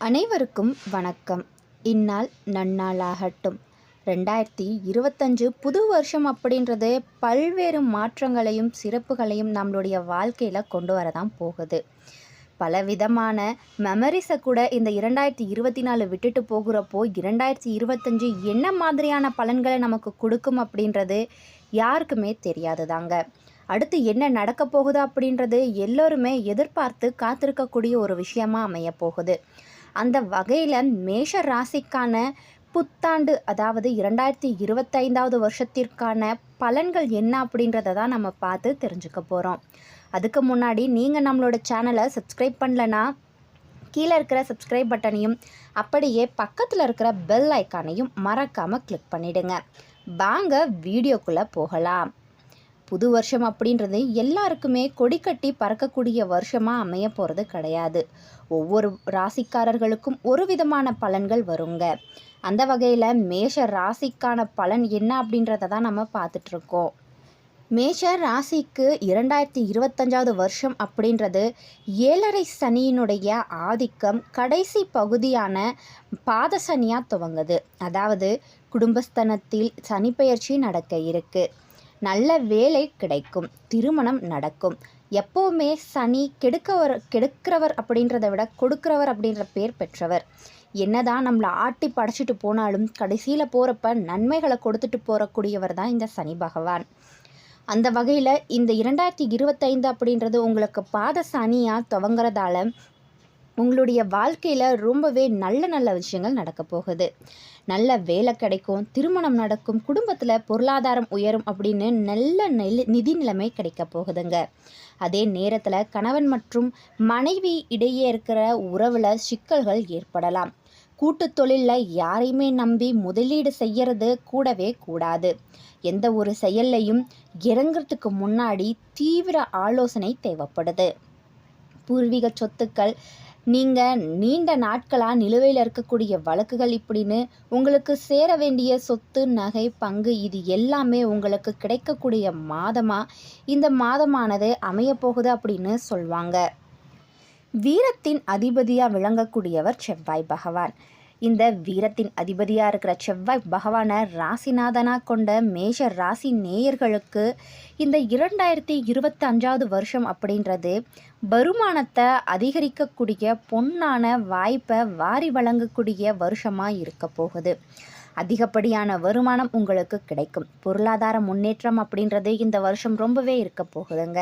அனைவருக்கும் வணக்கம். இந்நாள் நன்னாளாகட்டும். ரெண்டாயிரத்தி இருபத்தஞ்சு புது வருஷம் அப்படின்றது பல்வேறு மாற்றங்களையும் சிறப்புகளையும் நம்மளுடைய வாழ்க்கையில் கொண்டு வரதான் போகுது. பல விதமான மெமரிஸை கூட இந்த இரண்டாயிரத்தி இருபத்தி நாலு விட்டுட்டு போகிறப்போ இரண்டாயிரத்தி இருபத்தஞ்சு என்ன மாதிரியான பலன்களை நமக்கு கொடுக்கும் அப்படின்றது யாருக்குமே தெரியாது தாங்க அடுத்து என்ன நடக்க போகுது அப்படின்றது எல்லோருமே எதிர்பார்த்து காத்திருக்கக்கூடிய ஒரு விஷயமா அமைய போகுது. அந்த வகையில் மேஷ ராசிக்கான புத்தாண்டு அதாவது இரண்டாயிரத்தி இருபத்தைந்தாவது வருஷத்திற்கான பலன்கள் என்ன அப்படின்றத தான் நம்ம பார்த்து தெரிஞ்சுக்க போகிறோம் அதுக்கு முன்னாடி நீங்கள் நம்மளோட சேனலை சப்ஸ்கிரைப் பண்ணலன்னா கீழே இருக்கிற சப்ஸ்கிரைப் பட்டனையும் அப்படியே பக்கத்தில் இருக்கிற பெல் ஐக்கானையும் மறக்காமல் கிளிக் பண்ணிவிடுங்க வாங்க வீடியோக்குள்ளே போகலாம். புது வருஷம் அப்படின்றது எல்லாருக்குமே கொடிக்கட்டி பறக்கக்கூடிய வருஷமாக அமைய போகிறது கிடையாது. ஒவ்வொரு ராசிக்காரர்களுக்கும் ஒரு விதமான பலன்கள் வருங்க. அந்த வகையில் மேஷ ராசிக்கான பலன் என்ன அப்படின்றத தான் நம்ம பார்த்துட்ருக்கோம் மேஷ ராசிக்கு இரண்டாயிரத்தி இருபத்தஞ்சாவது வருஷம் அப்படின்றது ஏழரை சனியினுடைய ஆதிக்கம் கடைசி பகுதியான பாத சனியாக துவங்குது. அதாவது குடும்பஸ்தனத்தில் சனிப்பெயர்ச்சி நடக்க இருக்குது நல்ல வேலை கிடைக்கும் திருமணம் நடக்கும். எப்போவுமே சனி கெடுக்கவர் கெடுக்கிறவர் அப்படின்றத விட கொடுக்கிறவர் அப்படின்ற பேர் பெற்றவர். என்னதான் நம்மளை ஆட்டி படைச்சிட்டு போனாலும் கடைசியில் போகிறப்ப நன்மைகளை கொடுத்துட்டு போகக்கூடியவர் தான் இந்த சனி பகவான். அந்த வகையில் இந்த இரண்டாயிரத்தி இருபத்தைந்து அப்படின்றது உங்களுக்கு பாத சனியாக துவங்குறதால உங்களுடைய வாழ்க்கையில் ரொம்பவே நல்ல நல்ல விஷயங்கள் நடக்க போகுது. நல்ல வேலை கிடைக்கும் திருமணம் நடக்கும் குடும்பத்தில் பொருளாதாரம் உயரும் அப்படின்னு நல்ல நெல் நிதி நிலைமை கிடைக்க போகுதுங்க. அதே நேரத்தில் கணவன் மற்றும் மனைவி இடையே இருக்கிற உறவில் சிக்கல்கள் ஏற்படலாம். கூட்டு தொழிலில் யாரையுமே நம்பி முதலீடு செய்யறது கூடவே கூடாது. எந்த ஒரு செயல்லையும் இறங்குறதுக்கு முன்னாடி தீவிர ஆலோசனை தேவைப்படுது. பூர்வீக சொத்துக்கள் நீங்கள் நீண்ட நாட்களாக நிலுவையில் இருக்கக்கூடிய வழக்குகள் இப்படின்னு உங்களுக்கு சேர வேண்டிய சொத்து நகை பங்கு இது எல்லாமே உங்களுக்கு கிடைக்கக்கூடிய மாதமாக இந்த மாதமானது அமையப்போகுது அப்படின்னு சொல்லுவாங்க வீரத்தின் அதிபதியாக விளங்கக்கூடியவர் செவ்வாய் பகவான். இந்த வீரத்தின் அதிபதியாக இருக்கிற செவ்வாய் பகவானை ராசிநாதனாக கொண்ட மேஷ ராசி நேயர்களுக்கு இந்த இரண்டாயிரத்தி இருபத்தி அஞ்சாவது வருஷம் அப்படின்றது வருமானத்தை அதிகரிக்கக்கூடிய பொன்னான வாய்ப்பை வாரி வழங்கக்கூடிய வருஷமாக இருக்க போகுது. அதிகப்படியான வருமானம் உங்களுக்கு கிடைக்கும். பொருளாதார முன்னேற்றம் அப்படின்றது இந்த வருஷம் ரொம்பவே இருக்க போகுதுங்க.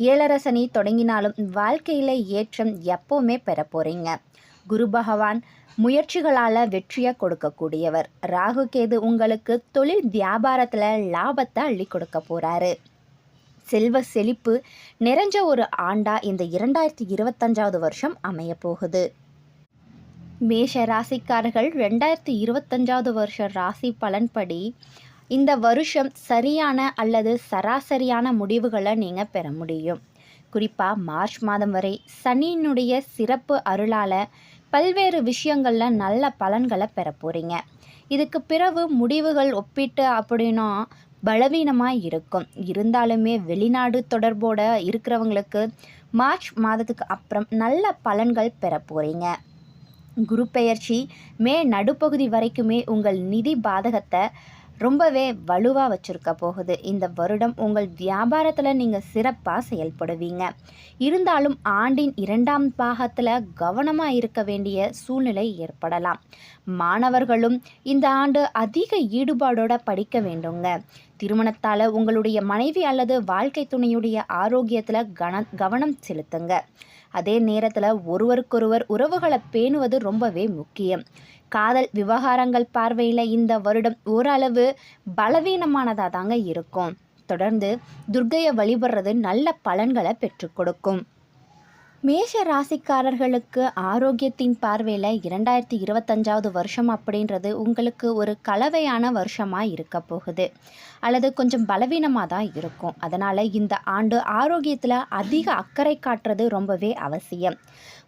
ஏழரசனி தொடங்கினாலும் வாழ்க்கையில் ஏற்றம் எப்போவுமே பெற போகிறீங்க குரு பகவான் முயற்சிகளால் வெற்றியை கொடுக்கக்கூடியவர். ராகு கேது உங்களுக்கு தொழில் வியாபாரத்தில் லாபத்தை அள்ளி கொடுக்க போகிறாரு செல்வ செழிப்பு நிறைஞ்ச ஒரு ஆண்டா இந்த இரண்டாயிரத்தி இருபத்தஞ்சாவது வருஷம் அமைய போகுது. மேஷ ராசிக்காரர்கள் ரெண்டாயிரத்தி இருபத்தஞ்சாவது வருஷம் ராசி பலன்படி இந்த வருஷம் சரியான அல்லது சராசரியான முடிவுகளை நீங்கள் பெற முடியும். குறிப்பாக மார்ச் மாதம் வரை சனியினுடைய சிறப்பு அருளால் பல்வேறு விஷயங்களில் நல்ல பலன்களை பெற போகிறீங்க இதுக்கு பிறகு முடிவுகள் ஒப்பிட்டு அப்படின்னா பலவீனமாக இருக்கும். இருந்தாலுமே வெளிநாடு தொடர்போட இருக்கிறவங்களுக்கு மார்ச் மாதத்துக்கு அப்புறம் நல்ல பலன்கள் பெற போகிறீங்க குரு பெயர்ச்சி மே நடுப்பகுதி வரைக்குமே உங்கள் நிதி பாதகத்தை ரொம்பவே வலுவாக வச்சுருக்க போகுது. இந்த வருடம் உங்கள் வியாபாரத்தில் நீங்கள் சிறப்பாக செயல்படுவீங்க. இருந்தாலும் ஆண்டின் இரண்டாம் பாகத்தில் கவனமாக இருக்க வேண்டிய சூழ்நிலை ஏற்படலாம். மாணவர்களும் இந்த ஆண்டு அதிக ஈடுபாடோட படிக்க வேண்டுங்க. திருமணத்தால் உங்களுடைய மனைவி அல்லது வாழ்க்கை துணையுடைய ஆரோக்கியத்தில் கன கவனம் செலுத்துங்க. அதே நேரத்தில் ஒருவருக்கொருவர் உறவுகளை பேணுவது ரொம்பவே முக்கியம். காதல் விவகாரங்கள் பார்வையில் இந்த வருடம் ஓரளவு பலவீனமானதாக தாங்க இருக்கும். தொடர்ந்து துர்கையை வழிபடுறது நல்ல பலன்களை பெற்றுக் கொடுக்கும். மேஷ ராசிக்காரர்களுக்கு ஆரோக்கியத்தின் பார்வையில் இரண்டாயிரத்தி இருபத்தஞ்சாவது வருஷம் அப்படின்றது உங்களுக்கு ஒரு கலவையான வருஷமாக இருக்க போகுது. அல்லது கொஞ்சம் பலவீனமாக தான் இருக்கும். அதனால் இந்த ஆண்டு ஆரோக்கியத்தில் அதிக அக்கறை காட்டுறது ரொம்பவே அவசியம்.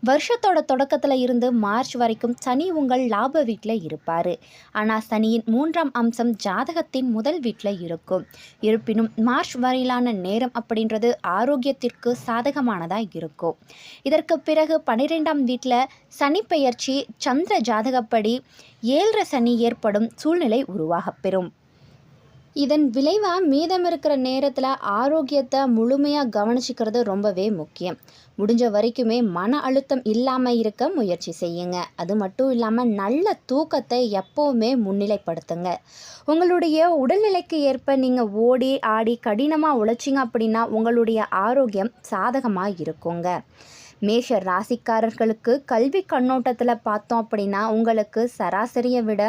வருஷத்தோட தொடக்கத்தில் இருந்து மார்ச் வரைக்கும் சனி உங்கள் லாப வீட்டில் இருப்பார். ஆனால் சனியின் மூன்றாம் அம்சம் ஜாதகத்தின் முதல் வீட்டில் இருக்கும். இருப்பினும் மார்ச் வரையிலான நேரம் அப்படின்றது ஆரோக்கியத்திற்கு சாதகமானதாக இருக்கும். இதற்கு பிறகு பனிரெண்டாம் வீட்டில் சனி பெயர்ச்சி சந்திர ஜாதகப்படி ஏழரை சனி ஏற்படும் சூழ்நிலை உருவாகப் பெறும். இதன் விளைவாக மீதம் இருக்கிற நேரத்தில் ஆரோக்கியத்தை முழுமையாக கவனிச்சிக்கிறது ரொம்பவே முக்கியம். முடிஞ்ச வரைக்குமே மன அழுத்தம் இல்லாமல் இருக்க முயற்சி செய்யுங்க. அது மட்டும் இல்லாமல் நல்ல தூக்கத்தை எப்போவுமே முன்னிலைப்படுத்துங்க. உங்களுடைய உடல்நிலைக்கு ஏற்ப நீங்கள் ஓடி ஆடி கடினமாக உழைச்சிங்க அப்படின்னா உங்களுடைய ஆரோக்கியம் சாதகமாக இருக்குங்க. மேஷ ராசிக்காரர்களுக்கு கல்வி கண்ணோட்டத்தில் பார்த்தோம் அப்படின்னா உங்களுக்கு சராசரியை விட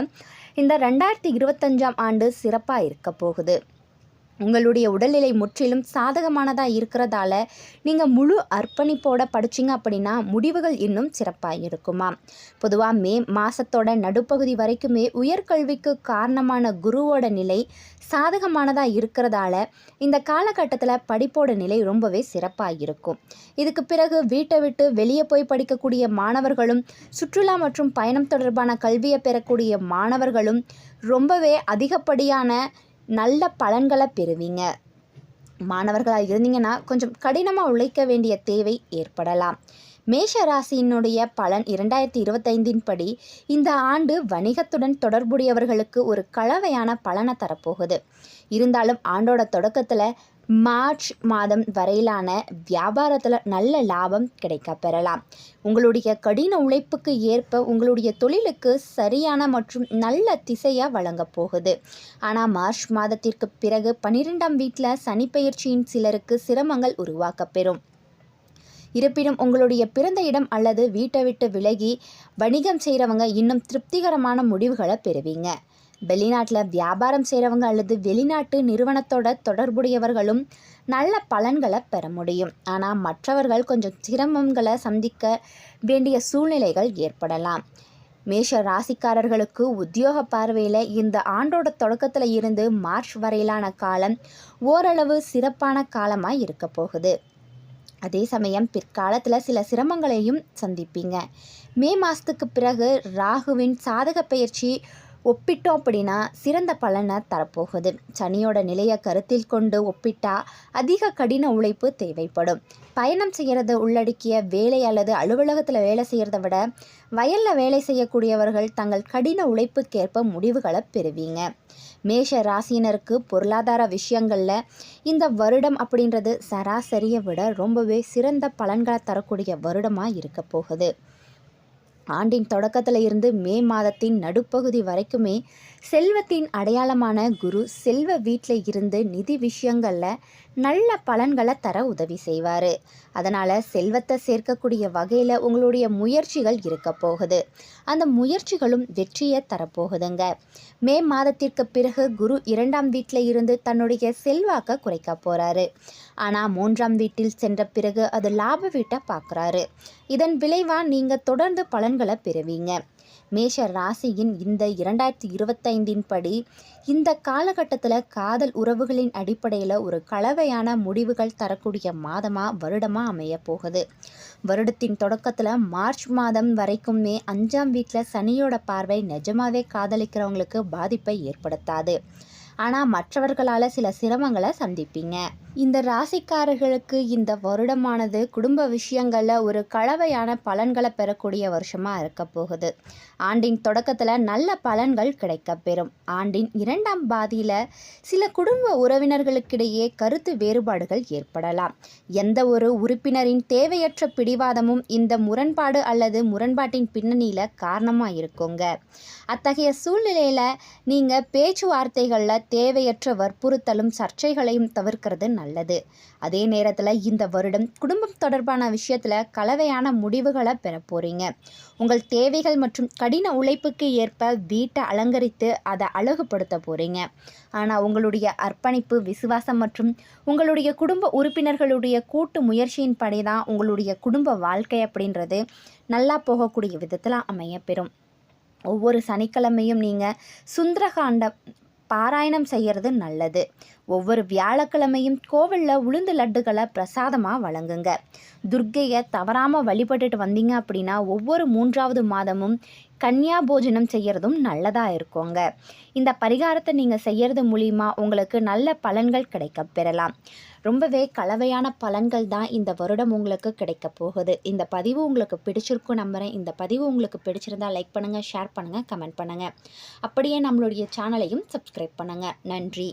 இந்த ரெண்டாயிரத்தி இருபத்தஞ்சாம் ஆண்டு சிறப்பாக இருக்க போகுது. உங்களுடைய உடல்நிலை முற்றிலும் சாதகமானதாக இருக்கிறதால நீங்கள் முழு அர்ப்பணிப்போட படிச்சிங்க அப்படின்னா முடிவுகள் இன்னும் சிறப்பாக இருக்குமா பொதுவாக மே மாதத்தோட நடுப்பகுதி வரைக்குமே உயர்கல்விக்கு காரணமான குருவோட நிலை சாதகமானதாக இருக்கிறதால இந்த காலகட்டத்தில் படிப்போட நிலை ரொம்பவே சிறப்பாக இருக்கும் இதுக்கு பிறகு வீட்டை விட்டு வெளியே போய் படிக்கக்கூடிய மாணவர்களும் சுற்றுலா மற்றும் பயணம் தொடர்பான கல்வியை பெறக்கூடிய மாணவர்களும் ரொம்பவே அதிகப்படியான நல்ல பலன்களை பெறுவீங்க. மாணவர்களாக இருந்தீங்கன்னா கொஞ்சம் கடினமாக உழைக்க வேண்டிய தேவை ஏற்படலாம். மேஷ ராசியினுடைய பலன் இரண்டாயிரத்தி இருபத்தைந்தின் படி இந்த ஆண்டு வணிகத்துடன் தொடர்புடையவர்களுக்கு ஒரு கலவையான பலனை தரப்போகுது. இருந்தாலும் ஆண்டோட தொடக்கத்தில் மார்ச் மாதம் வரையிலான வியாபாரத்தில் நல்ல லாபம் கிடைக்க பெறலாம். உங்களுடைய கடின உழைப்புக்கு ஏற்ப உங்களுடைய தொழிலுக்கு சரியான மற்றும் நல்ல திசையாக வழங்க போகுது. ஆனால் மார்ச் மாதத்திற்கு பிறகு பன்னிரெண்டாம் வீட்டில் சனிப்பெயர்ச்சியின் சிலருக்கு சிரமங்கள் உருவாக்கப்பெறும் இருப்பினும் உங்களுடைய பிறந்த இடம் அல்லது வீட்டை விட்டு விலகி வணிகம் செய்கிறவங்க இன்னும் திருப்திகரமான முடிவுகளை பெறுவீங்க. வெளிநாட்டில் வியாபாரம் செய்கிறவங்க அல்லது வெளிநாட்டு நிறுவனத்தோட தொடர்புடையவர்களும் நல்ல பலன்களை பெற முடியும். ஆனால் மற்றவர்கள் கொஞ்சம் சிரமங்களை சந்திக்க வேண்டிய சூழ்நிலைகள் ஏற்படலாம். மேஷ ராசிக்காரர்களுக்கு உத்தியோக பார்வையில் இந்த ஆண்டோட தொடக்கத்தில் இருந்து மார்ச் வரையிலான காலம் ஓரளவு சிறப்பான காலமாக இருக்க போகுது. அதே சமயம் பிற்காலத்தில் சில சிரமங்களையும் சந்திப்பீங்க. மே மாதத்துக்கு பிறகு ராகுவின் சாதக பயிற்சி ஒப்பிட்டோம் அப்படின்னா சிறந்த பலனை தரப்போகுது. சனியோட நிலையை கருத்தில் கொண்டு ஒப்பிட்டா அதிக கடின உழைப்பு தேவைப்படும். பயணம் செய்கிறத உள்ளடக்கிய வேலை அல்லது அலுவலகத்தில் வேலை செய்கிறத விட வயலில் வேலை செய்யக்கூடியவர்கள் தங்கள் கடின உழைப்புக்கேற்ப முடிவுகளை பெறுவீங்க. மேஷ ராசியினருக்கு பொருளாதார விஷயங்களில் இந்த வருடம் அப்படின்றது சராசரியை விட ரொம்பவே சிறந்த பலன்களை தரக்கூடிய வருடமாக இருக்க போகுது. ஆண்டின் தொடக்கத்தில் இருந்து மே மாதத்தின் நடுப்பகுதி வரைக்குமே செல்வத்தின் அடையாளமான குரு செல்வ வீட்டில் இருந்து நிதி விஷயங்களில் நல்ல பலன்களை தர உதவி செய்வார். அதனால் செல்வத்தை சேர்க்கக்கூடிய வகையில் உங்களுடைய முயற்சிகள் இருக்க போகுது. அந்த முயற்சிகளும் வெற்றியை தரப்போகுதுங்க. மே மாதத்திற்கு பிறகு குரு இரண்டாம் வீட்டில் இருந்து தன்னுடைய செல்வாக்கை குறைக்க போகிறாரு ஆனால் மூன்றாம் வீட்டில் சென்ற பிறகு அது லாப வீட்டை பார்க்குறாரு. இதன் விளைவாக நீங்கள் தொடர்ந்து பலன்களை பெறுவீங்க. மேஷ ராசியின் இந்த இரண்டாயிரத்தி ஐந்தின் படி இந்த காலகட்டத்தில் காதல் உறவுகளின் அடிப்படையில் ஒரு கலவையான முடிவுகள் தரக்கூடிய மாதமாக வருடமாக அமைய போகுது. வருடத்தின் தொடக்கத்தில் மார்ச் மாதம் வரைக்குமே அஞ்சாம் வீட்டில் சனியோட பார்வை நிஜமாவே காதலிக்கிறவங்களுக்கு பாதிப்பை ஏற்படுத்தாது. ஆனால் மற்றவர்களால் சில சிரமங்களை சந்திப்பீங்க. இந்த ராசிக்காரர்களுக்கு இந்த வருடமானது குடும்ப விஷயங்களில் ஒரு கலவையான பலன்களை பெறக்கூடிய வருஷமாக இருக்க போகுது. ஆண்டின் தொடக்கத்தில் நல்ல பலன்கள் கிடைக்கப்பெறும் ஆண்டின் இரண்டாம் பாதியில் சில குடும்ப உறவினர்களுக்கிடையே கருத்து வேறுபாடுகள் ஏற்படலாம். எந்த ஒரு உறுப்பினரின் தேவையற்ற பிடிவாதமும் இந்த முரண்பாடு அல்லது முரண்பாட்டின் பின்னணியில் காரணமாக இருக்குங்க. அத்தகைய சூழ்நிலையில் நீங்கள் பேச்சுவார்த்தைகளில் தேவையற்ற வற்புறுத்தலும் சர்ச்சைகளையும் தவிர்க்கிறது நல்லது. அதே நேரத்தில் இந்த வருடம் குடும்பம் தொடர்பான விஷயத்தில் கலவையான முடிவுகளை பெற போகிறீங்க உங்கள் தேவைகள் மற்றும் கடின உழைப்புக்கு ஏற்ப வீட்டை அலங்கரித்து அதை அழகுபடுத்த போகிறீங்க ஆனால் உங்களுடைய அர்ப்பணிப்பு விசுவாசம் மற்றும் உங்களுடைய குடும்ப உறுப்பினர்களுடைய கூட்டு முயற்சியின் படி தான் உங்களுடைய குடும்ப வாழ்க்கை அப்படின்றது நல்லா போகக்கூடிய விதத்தில் அமையப்பெறும் ஒவ்வொரு சனிக்கிழமையும் நீங்கள் சுந்தரகாண்டம் பாராயணம் செய்கிறது நல்லது. ஒவ்வொரு வியாழக்கிழமையும் கோவிலில் உளுந்து லட்டுகளை பிரசாதமாக வழங்குங்க. துர்க்கையை தவறாமல் வழிபட்டுட்டு வந்தீங்க அப்படின்னா ஒவ்வொரு மூன்றாவது மாதமும் கன்னியா போஜனம் செய்கிறதும் நல்லதாக இருக்குங்க. இந்த பரிகாரத்தை நீங்கள் செய்கிறது மூலிமா உங்களுக்கு நல்ல பலன்கள் கிடைக்க பெறலாம். ரொம்பவே கலவையான பலன்கள் தான் இந்த வருடம் உங்களுக்கு கிடைக்க போகுது. இந்த பதிவு உங்களுக்கு பிடிச்சிருக்கும் நம்புகிறேன் இந்த பதிவு உங்களுக்கு பிடிச்சிருந்தா லைக் பண்ணுங்கள் ஷேர் பண்ணுங்கள் கமெண்ட் பண்ணுங்கள் அப்படியே நம்மளுடைய சேனலையும் சப்ஸ்கிரைப் பண்ணுங்கள் நன்றி.